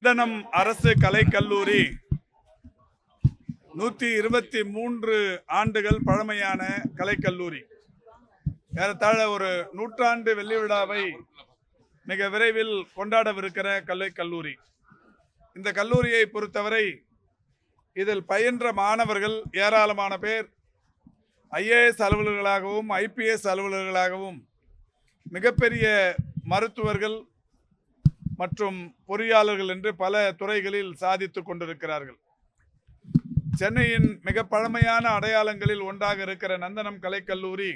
நந்தனம் அரசு கலைக்கல்லூரி நூற்றி இருபத்தி மூன்று ஆண்டுகள் பழமையான கலைக்கல்லூரி ஏறத்தாழ ஒரு நூற்றாண்டு வெள்ளி விழாவை மிக விரைவில் கொண்டாடவிருக்கிற கலைக்கல்லூரி இந்த கல்லூரியை பொறுத்தவரை இதில் பயின்ற மாணவர்கள் ஏராளமான பேர் ஐஏஎஸ் அலுவலர்களாகவும் ஐபிஎஸ் அலுவலர்களாகவும் மிகப்பெரிய மருத்துவர்கள் மற்றும் பொறியாளர்கள் என்று பல துறைகளில் சாதித்து கொண்டிருக்கிறார்கள். சென்னையின் மிக பழமையான அடையாளங்களில் ஒன்றாக இருக்கிற நந்தனம் கலைக்கல்லூரி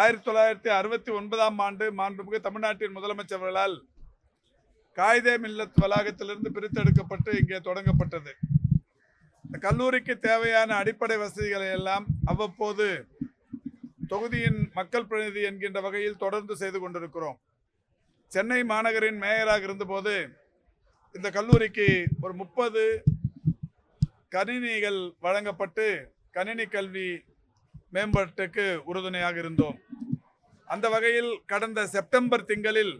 ஆயிரத்தி தொள்ளாயிரத்தி அறுபத்தி ஒன்பதாம் ஆண்டு மாண்புமிகு தமிழ்நாட்டின் முதலமைச்சர்களால் காயிதே மில்லத் வளாகத்திலிருந்து பிரித்தெடுக்கப்பட்டு இங்கே தொடங்கப்பட்டது. இந்த கல்லூரிக்கு தேவையான அடிப்படை வசதிகளை எல்லாம் அவ்வப்போது தொகுதியின் மக்கள் பிரதிநிதி என்கின்ற வகையில் தொடர்ந்து செய்து கொண்டிருக்கிறோம். சென்னை மாநகரின் மேயராக இருந்தபோது இந்த கல்லூரிக்கு ஒரு முப்பது கணினிகள் வழங்கப்பட்டு கணினி கல்வி மேம்பாட்டுக்கு உறுதுணையாக இருந்தோம். அந்த வகையில் கடந்த செப்டம்பர் திங்களில்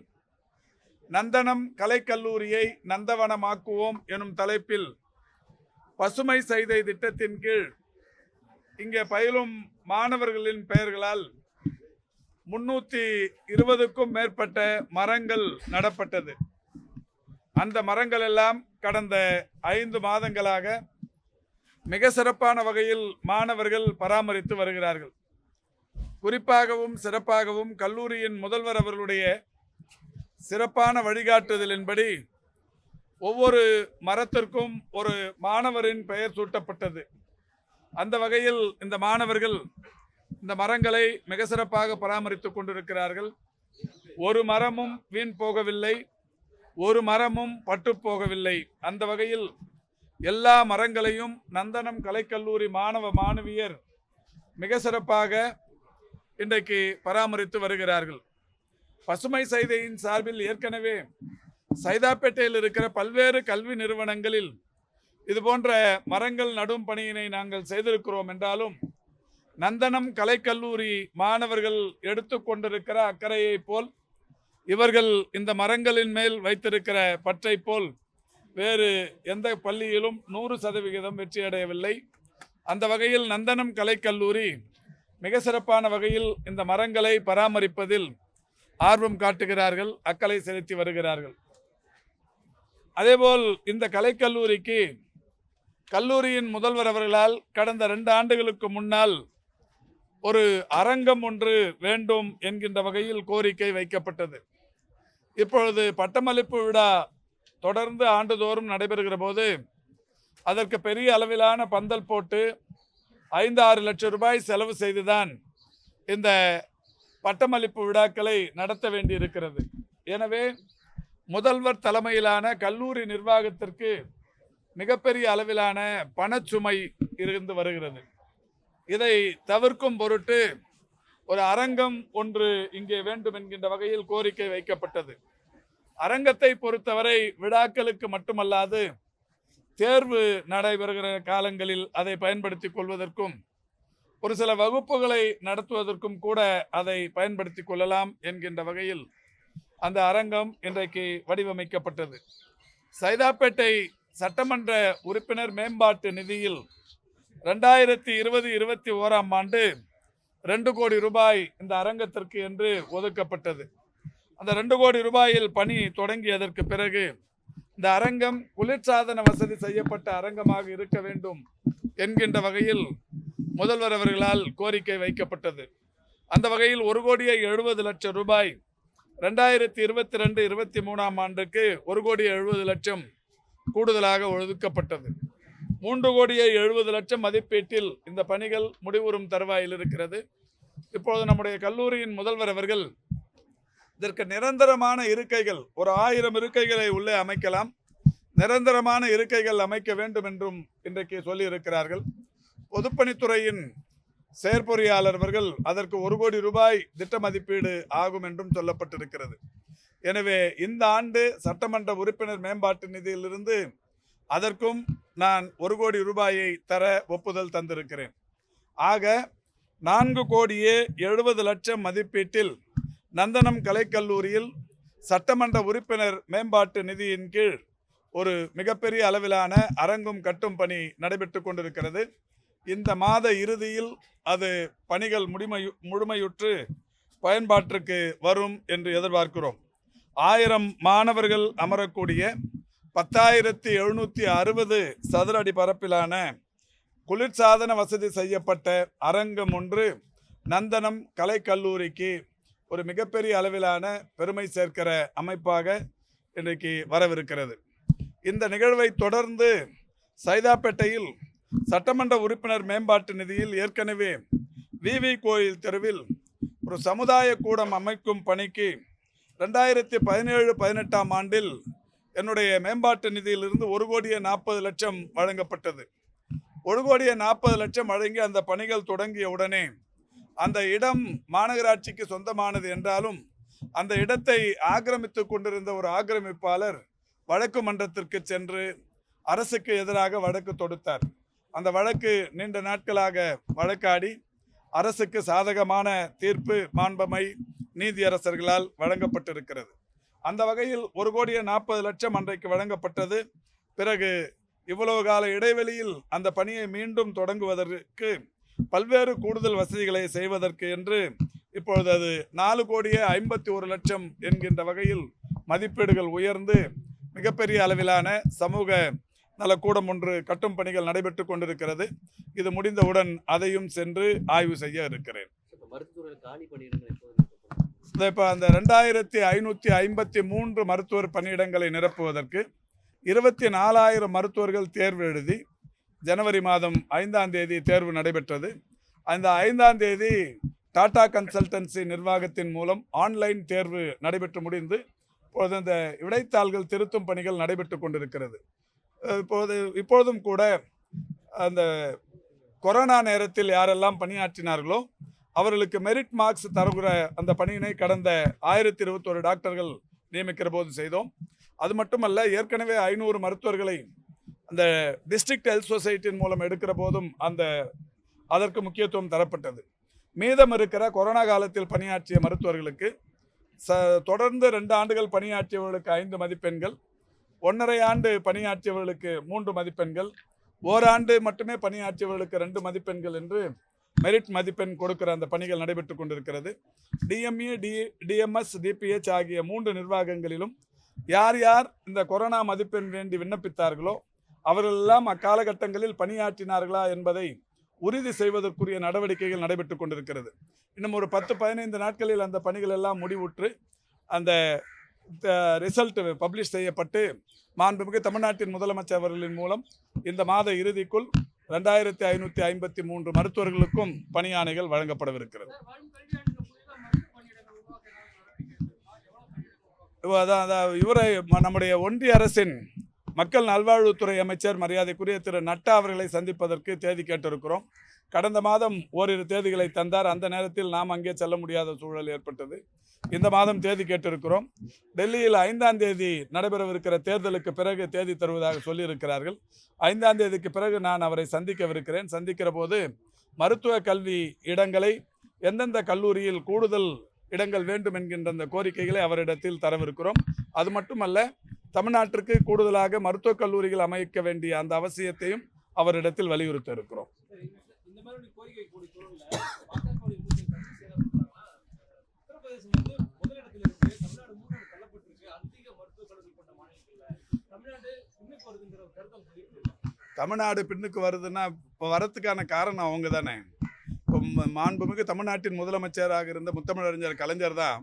நந்தனம் கலைக்கல்லூரியை நந்தவனமாக்குவோம் எனும் தலைப்பில் பசுமை செய்தை திட்டத்தின் கீழ் இங்கே பயிலும் மாணவர்களின் பெயர்களால் முன்னூற்றி இருபதுக்கும் மேற்பட்ட மரங்கள் நடப்பட்டது. அந்த மரங்கள் எல்லாம் கடந்த ஐந்து மாதங்களாக மிக சிறப்பான வகையில் மாணவர்கள் பராமரித்து வருகிறார்கள். குறிப்பாகவும் சிறப்பாகவும் கல்லூரியின் முதல்வர் அவர்களுடைய சிறப்பான வழிகாட்டுதலின்படி ஒவ்வொரு மரத்திற்கும் ஒரு மாணவரின் பெயர் சூட்டப்பட்டது. அந்த வகையில் இந்த மாணவர்கள் இந்த மரங்களை மிக சிறப்பாக பராமரித்து கொண்டிருக்கிறார்கள். ஒரு மரமும் வீண் போகவில்லை. ஒரு மரமும் பட்டு போகவில்லை. அந்த வகையில் எல்லா மரங்களையும் நந்தனம் கலைக்கல்லூரி மாணவ மாணவியர் மிக சிறப்பாக இன்றைக்கு பராமரித்து வருகிறார்கள். பசுமை சைதையின் சார்பில் ஏற்கனவே சைதாப்பேட்டையில் இருக்கிற பல்வேறு கல்வி நிறுவனங்களில் இது போன்ற மரங்கள் நடும் பணியினை நாங்கள் செய்திருக்கிறோம் என்றாலும் நந்தனம் கலைக்கல்லூரி மாணவர்கள் எடுத்துக்கொண்டிருக்கிற அக்கறையை போல் இவர்கள் இந்த மரங்களின் மேல் வைத்திருக்கிற பற்றை போல் வேறு எந்த பள்ளியிலும் நூறு சதவிகிதம் வெற்றியடையவில்லை அந்த வகையில் நந்தனம் கலைக்கல்லூரி மிக சிறப்பான வகையில் இந்த மரங்களை பராமரிப்பதில் ஆர்வம் காட்டுகிறார்கள் அக்கலை செலுத்தி வருகிறார்கள். அதேபோல் இந்த கலைக்கல்லூரிக்கு கல்லூரியின் முதல்வர் அவர்களால் கடந்த ரெண்டு ஆண்டுகளுக்கு முன்னால் ஒரு அரங்கம் ஒன்று வேண்டும் என்கின்ற வகையில் கோரிக்கை வைக்கப்பட்டது. இப்பொழுது பட்டமளிப்பு விழா தொடர்ந்து ஆண்டுதோறும் நடைபெறுகிற போது அதற்கு பெரிய அளவிலான பந்தல் போட்டு ஐந்து ஆறு லட்சம் ரூபாய் செலவு செய்துதான் இந்த பட்டமளிப்பு விழாக்களை நடத்த வேண்டியிருக்கிறது. எனவே முதல்வர் தலைமையிலான கல்லூரி நிர்வாகத்திற்கு மிகப்பெரிய அளவிலான பணச்சுமை இருந்து வருகிறது. இதை தவிர்க்கும் பொருட்டு ஒரு அரங்கம் ஒன்று இங்கே வேண்டும் என்கின்ற வகையில் கோரிக்கை வைக்கப்பட்டது. அரங்கத்தை பொறுத்தவரை விழாக்களுக்கு மட்டுமல்லாது தேர்வு நடைபெறுகிற காலங்களில் அதை பயன்படுத்திக் கொள்வதற்கும் ஒரு சில வகுப்புகளை நடத்துவதற்கும் கூட அதை பயன்படுத்தி கொள்ளலாம் என்கின்ற வகையில் அந்த அரங்கம் இன்றைக்கு வடிவமைக்கப்பட்டது. சைதாப்பேட்டை சட்டமன்ற உறுப்பினர் மேம்பாட்டு நிதியில் ரெண்டாயிரத்தி இருபது இருபத்தி ஓராம் ஆண்டு ரெண்டு கோடி ரூபாய் இந்த அரங்கத்திற்கு என்று ஒதுக்கப்பட்டது. அந்த ரெண்டு கோடி ரூபாயில் பணி தொடங்கியதற்கு பிறகு இந்த அரங்கம் குளிர்சாதன வசதி செய்யப்பட்ட அரங்கமாக இருக்க வேண்டும் என்கின்ற வகையில் முதல்வர் அவர்களால் கோரிக்கை வைக்கப்பட்டது. அந்த வகையில் ஒரு கோடியே எழுபது லட்சம் ரூபாய் ரெண்டாயிரத்தி இருபத்தி ரெண்டு இருபத்தி மூணாம் ஆண்டுக்கு ஒரு கோடி எழுபது லட்சம் கூடுதலாக ஒதுக்கப்பட்டது. மூன்று கோடியே எழுபது லட்சம் மதிப்பீட்டில் இந்த பணிகள் முடிவுறும் தருவாயில் இருக்கிறது. இப்பொழுது நம்முடைய கல்லூரியின் முதல்வர் அவர்கள் இதற்கு நிரந்தரமான இருக்கைகள் ஒரு ஆயிரம் இருக்கைகளை உள்ளே அமைக்கலாம். நிரந்தரமான இருக்கைகள் அமைக்க வேண்டும் என்றும் இன்றைக்கு சொல்லியிருக்கிறார்கள். பொதுப்பணித்துறையின் செயற்பொறியாளர் அவர்கள் அதற்கு ஒரு கோடி ரூபாய் திட்ட மதிப்பீடு ஆகும் என்றும் சொல்லப்பட்டிருக்கிறது. எனவே இந்த ஆண்டு சட்டமன்ற உறுப்பினர் மேம்பாட்டு நிதியிலிருந்து அதற்கும் நான் ஒரு கோடி ரூபாயை தர ஒப்புதல் தந்திருக்கிறேன். ஆக நான்கு கோடியே எழுபது லட்சம் மதிப்பீட்டில் நந்தனம் கலைக்கல்லூரியில் சட்டமன்ற உறுப்பினர் மேம்பாட்டு நிதியின் கீழ் ஒரு மிகப்பெரிய அளவிலான அரங்கும் கட்டும் பணி நடைபெற்று கொண்டிருக்கிறது. இந்த மாத இறுதியில் அது பணிகள் முடிமையு முழுமையுற்று பயன்பாட்டிற்கு வரும் என்று எதிர்பார்க்கிறோம். ஆயிரம் மாணவர்கள் அமரக்கூடிய பத்தாயிரத்தி எழுநூற்றி அறுபது சதுர அடி பரப்பிலான குளிர்சாதன வசதி செய்யப்பட்ட அரங்கம் ஒன்று நந்தனம் கலைக்கல்லூரிக்கு ஒரு மிகப்பெரிய அளவிலான பெருமை சேர்க்கிற அமைப்பாக இன்றைக்கு வரவிருக்கிறது. இந்த நிகழ்வை தொடர்ந்து சைதாப்பேட்டையில் சட்டமன்ற உறுப்பினர் மேம்பாட்டு நிதியில் ஏற்கனவே விவி கோயில் தெருவில் ஒரு சமுதாய கூடம் அமைக்கும் பணிக்கு ரெண்டாயிரத்தி பதினேழு பதினெட்டாம் ஆண்டில் என்னுடைய மேம்பாட்டு நிதியிலிருந்து ஒரு கோடியே நாற்பது லட்சம் வழங்கப்பட்டது. ஒரு கோடியே நாற்பது லட்சம் வழங்கி அந்த பணிகள் தொடங்கிய உடனே அந்த இடம் மாநகராட்சிக்கு சொந்தமானது என்றாலும் அந்த இடத்தை ஆக்கிரமித்து கொண்டிருந்த ஒரு ஆக்கிரமிப்பாளர் வழக்கு மன்றத்திற்கு சென்று அரசுக்கு எதிராக வழக்கு தொடுத்தார். அந்த வழக்கு நீண்ட நாட்களாக வழக்காடி அரசுக்கு சாதகமான தீர்ப்பு மாண்பமை நீதியரசர்களால் வழங்கப்பட்டிருக்கிறது. அந்த வகையில் ஒரு கோடியே நாற்பது லட்சம் அன்றைக்கு வழங்கப்பட்டது. பிறகு இவ்வளவு கால இடைவெளியில் அந்த பணியை மீண்டும் தொடங்குவதற்கு பல்வேறு கூடுதல் வசதிகளை செய்வதற்கு என்று இப்பொழுது அது நாலு கோடியே ஐம்பத்தி ஒரு லட்சம் என்கின்ற வகையில் மதிப்பீடுகள் உயர்ந்து மிகப்பெரிய அளவிலான சமூக நலக்கூடம் ஒன்று கட்டும் பணிகள் நடைபெற்று கொண்டிருக்கிறது. இது முடிந்தவுடன் அதையும் சென்று ஆய்வு செய்ய இருக்கிறேன். இப்ப அந்த ரெண்டாயிரத்தி ஐநூற்றி ஐம்பத்தி மூன்று மருத்துவர் பணியிடங்களை நிரப்புவதற்கு இருபத்தி நாலாயிரம் மருத்துவர்கள் தேர்வு எழுதி ஜனவரி மாதம் ஐந்தாம் தேதி தேர்வு நடைபெற்றது. அந்த ஐந்தாம் தேதி டாடா கன்சல்டன்சி நிர்வாகத்தின் மூலம் ஆன்லைன் தேர்வு நடைபெற்று முடிந்து இப்பொழுது அந்த விடைத்தாள்கள் திருத்தும் பணிகள் நடைபெற்று கொண்டிருக்கிறது. இப்போது இப்பொழுதும் கூட அந்த கொரோனா நேரத்தில் யாரெல்லாம் பணியாற்றினார்களோ அவர்களுக்கு மெரிட் மார்க்ஸ் தருகிற அந்த பணியினை கடந்த ஆயிரத்தி இருபத்தொரு டாக்டர்கள் நியமிக்கிற போது செய்தோம். அது மட்டுமல்ல ஏற்கனவே ஐநூறு மருத்துவர்களை அந்த டிஸ்ட்ரிக்ட் ஹெல்த் சொசைட்டியின் மூலம் எடுக்கிற போதும் அந்த அதற்கு முக்கியத்துவம் தரப்பட்டது. மீதம் இருக்கிற கொரோனா காலத்தில் பணியாற்றிய மருத்துவர்களுக்கு ச தொடர்ந்து ரெண்டு ஆண்டுகள் பணியாற்றியவர்களுக்கு ஐந்து மதிப்பெண்கள் ஒன்றரை ஆண்டு பணியாற்றியவர்களுக்கு மூன்று மதிப்பெண்கள் ஓராண்டு மட்டுமே பணியாற்றியவர்களுக்கு ரெண்டு மதிப்பெண்கள் என்று மெரிட் மதிப்பெண் கொடுக்கிற அந்த பணிகள் நடைபெற்று கொண்டிருக்கிறது. டிஎம்ஏ டி டிஎம்எஸ் டிபிஹெச் ஆகிய மூன்று நிர்வாகங்களிலும் யார் யார் இந்த கொரோனா மதிப்பெண் வேண்டி விண்ணப்பித்தார்களோ அவர்களெல்லாம் அக்காலகட்டங்களில் பணியாற்றினார்களா என்பதை உறுதி செய்வதற்குரிய நடவடிக்கைகள் நடைபெற்று கொண்டிருக்கிறது. இன்னும் ஒரு பத்து பதினைந்து நாட்களில் அந்த பணிகள் எல்லாம் முடிவுற்று அந்த ரிசல்ட் பப்ளிஷ் செய்யப்பட்டு மாண்புமிகு தமிழ்நாட்டின் முதலமைச்சர் அவர்களின் மூலம் இந்த மாத இறுதிக்குள் ரெண்டாயிரத்தி ஐநூற்றி ஐம்பத்தி மூன்று மருத்துவர்களுக்கும் பணியாணைகள் வழங்கப்படவிருக்கிறது. அதான் அதான் இவரை ம- நம்முடைய ஒன்றிய அரசின் மக்கள் நல்வாழ்வுத்துறை அமைச்சர் மரியாதைக்குரிய திரு நட்டா அவர்களை சந்திப்பதற்கு தேதி கேட்டிருக்கிறோம். கடந்த மாதம் ஓரிரு தேதிகளை தந்தார். அந்த நேரத்தில் நாம் அங்கே செல்ல முடியாத சூழல் ஏற்பட்டது. இந்த மாதம் தேதி கேட்டிருக்கிறோம். டெல்லியில் ஐந்தாம் தேதி நடைபெறவிருக்கிற தேர்தலுக்கு பிறகு தேதி தருவதாக சொல்லியிருக்கிறார்கள். ஐந்தாம் தேதிக்கு பிறகு நான் அவரை சந்திக்கவிருக்கிறேன். சந்திக்கிற போது மருத்துவ கல்வி இடங்களை எந்தெந்த கல்லூரியில் கூடுதல் இடங்கள் வேண்டும் என்கின்ற அந்த கோரிக்கைகளை அவரிடத்தில் தரவிருக்கிறோம். அது மட்டுமல்ல தமிழ்நாட்டிற்கு கூடுதலாக மருத்துவக் கல்லூரிகள் அமைக்க வேண்டிய அந்த அவசியத்தையும் அவரிடத்தில் வலியுறுத்த இருக்கிறோம் தமிழ்நாடு பின்னுக்கு வருதுன்னா இப்போ வரத்துக்கான காரணம் அவங்க தானே? இப்போ மாண்புமிகு தமிழ்நாட்டின் முதலமைச்சராக இருந்த முத்தமிழறிஞர் கலைஞர் தான்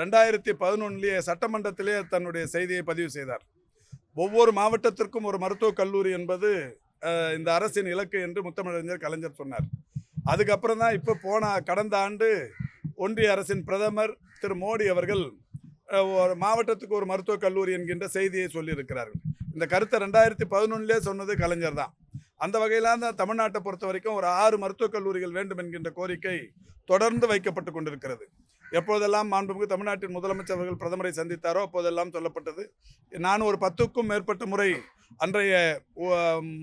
ரெண்டாயிரத்தி பதினொன்னுலேயே சட்டமன்றத்திலே தன்னுடைய செய்தியை பதிவு செய்தார். ஒவ்வொரு மாவட்டத்திற்கும் ஒரு மருத்துவக் கல்லூரி என்பது இந்த அரசின் இலக்கு என்று முத்தமிழறிஞர் கலைஞர் சொன்னார். அதுக்கப்புறம் தான் இப்போ போன கடந்த ஆண்டு ஒன்றிய அரசின் பிரதமர் திரு மோடி அவர்கள் ஒரு மாவட்டத்துக்கு ஒரு மருத்துவக் கல்லூரி என்கின்ற செய்தியை சொல்லியிருக்கிறார்கள். இந்த கருத்தை ரெண்டாயிரத்தி பதினொன்றிலே சொன்னது கலைஞர் தான். அந்த வகையில தான் தமிழ்நாட்டை பொறுத்த வரைக்கும் ஒரு ஆறு மருத்துவக் கல்லூரிகள் வேண்டும் என்கின்ற கோரிக்கை தொடர்ந்து வைக்கப்பட்டு கொண்டிருக்கிறது. எப்போதெல்லாம் மாண்புமிகு தமிழ்நாட்டின் முதலமைச்சர் அவர்கள் பிரதமரை சந்தித்தாரோ அப்போதெல்லாம் சொல்லப்பட்டது. நான் ஒரு பத்துக்கும் மேற்பட்ட முறை அன்றைய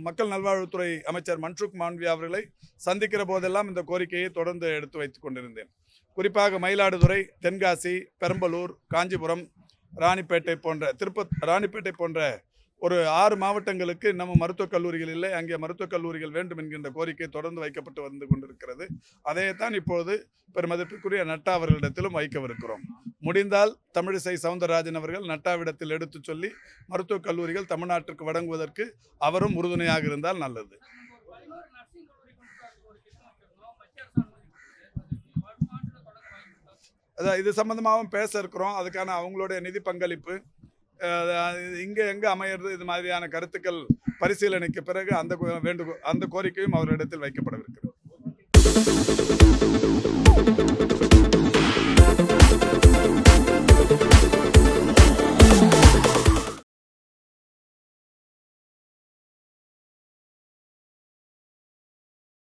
மக்கள் நல்வாழ்வுத்துறை அமைச்சர் மன்சுக் மாண்வியா அவர்களை சந்திக்கிற போதெல்லாம் இந்த கோரிக்கையை தொடர்ந்து எடுத்து வைத்து கொண்டிருந்தேன். குறிப்பாக மயிலாடுதுறை தென்காசி பெரம்பலூர் காஞ்சிபுரம் ராணிப்பேட்டை போன்ற திருப்பத் ராணிப்பேட்டை போன்ற ஒரு ஆறு மாவட்டங்களுக்கு நம்ம மருத்துவக் கல்லூரிகள் இல்லை. அங்கே மருத்துவக் கல்லூரிகள் வேண்டும் என்கின்ற கோரிக்கை தொடர்ந்து வைக்கப்பட்டு வந்து கொண்டிருக்கிறது. அதைத்தான் இப்போது பெருமதிப்புக்குரிய நட்டா அவர்களிடத்திலும் வைக்கவிருக்கிறோம். முடிந்தால் தமிழிசை சவுந்தரராஜன் அவர்கள் நட்டாவிடத்தில் எடுத்துச் சொல்லி மருத்துவக் கல்லூரிகள் தமிழ்நாட்டிற்கு வழங்குவதற்கு அவரும் உறுதுணையாக இருந்தால் நல்லது. அதான் இது சம்பந்தமாகவும் பேச இருக்கிறோம். அதுக்கான அவங்களுடைய நிதி பங்களிப்பு இங்கே எங்கே அமையிறது இது மாதிரியான கருத்துக்கள் பரிசீலனைக்கு பிறகு அந்த வேண்டுகோ அந்த கோரிக்கையும் அவரிடத்தில் வைக்கப்படவிருக்கிறது.